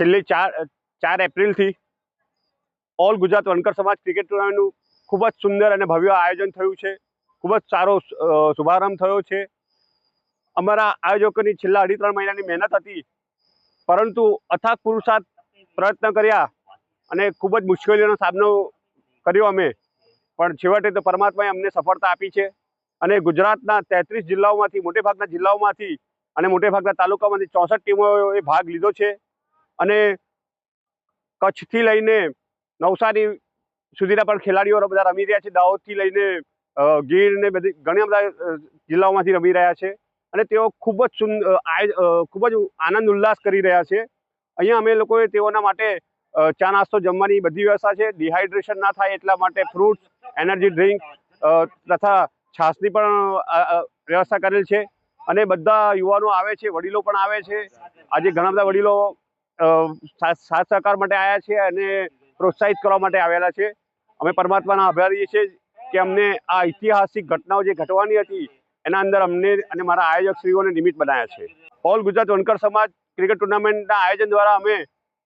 છેલ્લી ચાર ચાર એપ્રિલથી ઓલ ગુજરાત વનકર સમાજ ક્રિકેટ ટુર્નામેન્ટનું ખૂબ જ સુંદર અને ભવ્ય આયોજન થયું છે. ખૂબ જ સારો શુભારંભ થયો છે. અમારા આયોજકોની છેલ્લા અઢી ત્રણ મહિનાની મહેનત હતી, પરંતુ અથાગ પુરુષાર્થ પ્રયત્ન કર્યા અને ખૂબ જ મુશ્કેલીઓનો સામનો કર્યો અમે. પણ છેવટે તો પરમાત્માએ અમને સફળતા આપી છે અને ગુજરાતના તેત્રીસ જિલ્લાઓમાંથી, મોટેભાગના જિલ્લાઓમાંથી અને મોટેભાગના તાલુકામાંથી ચોસઠ ટીમોએ ભાગ લીધો છે. અને કચ્છથી લઈને નવસારી સુધીના પણ ખેલાડીઓ બધા રમી રહ્યા છે. દાહોદથી લઈને ગીર ને બધી ઘણા બધા જિલ્લાઓમાંથી રમી રહ્યા છે. અને તેઓ ખૂબ જ ખૂબ જ આનંદ ઉલ્લાસ કરી રહ્યા છે. અહીંયા અમે લોકોએ તેઓના માટે ચા નાસ્તો જમવાની બધી વ્યવસ્થા છે. ડિહાઇડ્રેશન ના થાય એટલા માટે ફ્રૂટ્સ, એનર્જી ડ્રિંક તથા છાશની પણ વ્યવસ્થા કરેલ છે. અને બધા યુવાનો આવે છે, વડીલો પણ આવે છે. આજે ઘણા બધા વડીલો સાથ સહકાર માટે આવ્યા છે અને પ્રોત્સાહિત કરવા માટે આવેલા છે. અમે પરમાત્માના આભારી છીએ કે અમને આ ઐતિહાસિક ઘટનાઓ જે ઘટવાની હતી, એના અંદર અમને અને મારા આયોજકશ્રીઓને નિમિત્ત બનાવ્યા છે. ઓલ ગુજરાત વનકર સમાજ ક્રિકેટ ટુર્નામેન્ટના આયોજન દ્વારા અમે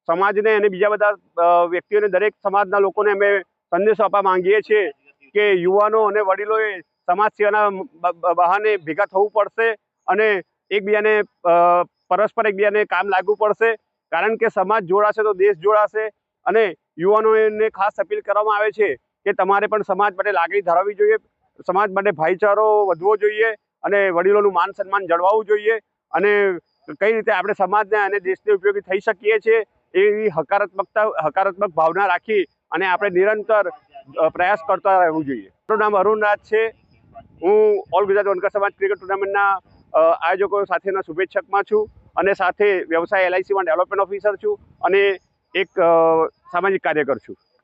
સમાજને અને બીજા બધા વ્યક્તિઓને, દરેક સમાજના લોકોને અમે સંદેશો આપવા માંગીએ છીએ કે યુવાનો અને વડીલોએ સમાજ સેવાના બહાને ભેગા થવું પડશે અને એકબીજાને પરસ્પર એકબીજાને કામ લાગવું પડશે. કારણ કે સમાજ જોડાશે તો દેશ જોડાશે અને યુવાનોને ખાસ અપીલ કરવામાં આવે છે કે તમારે પણ સમાજ માટે લાગણી ધરાવવી જોઈએ, સમાજ માટે ભાઈચારો વધવો જોઈએ અને વડીલોનું માન સન્માન જળવાવું જોઈએ અને કઈ રીતે આપણે સમાજને અને દેશને ઉપયોગી થઈ શકીએ છીએ એવી હકારાત્મકતા, હકારાત્મક ભાવના રાખી અને આપણે નિરંતર પ્રયાસ કરતા રહેવું જોઈએ. મારું નામ અરુણ છે. હું ઓલ ગુજરાત વનકર સમાજ ક્રિકેટ ટુર્નામેન્ટના આયોજકો સાથેના શુભેચ્છકમાં છું. અને સાથે વ્યવસાય એલઆઈસીમાં ડેવલપમેન્ટ ઓફિસર છું અને એક સામાજિક કાર્યકર છું.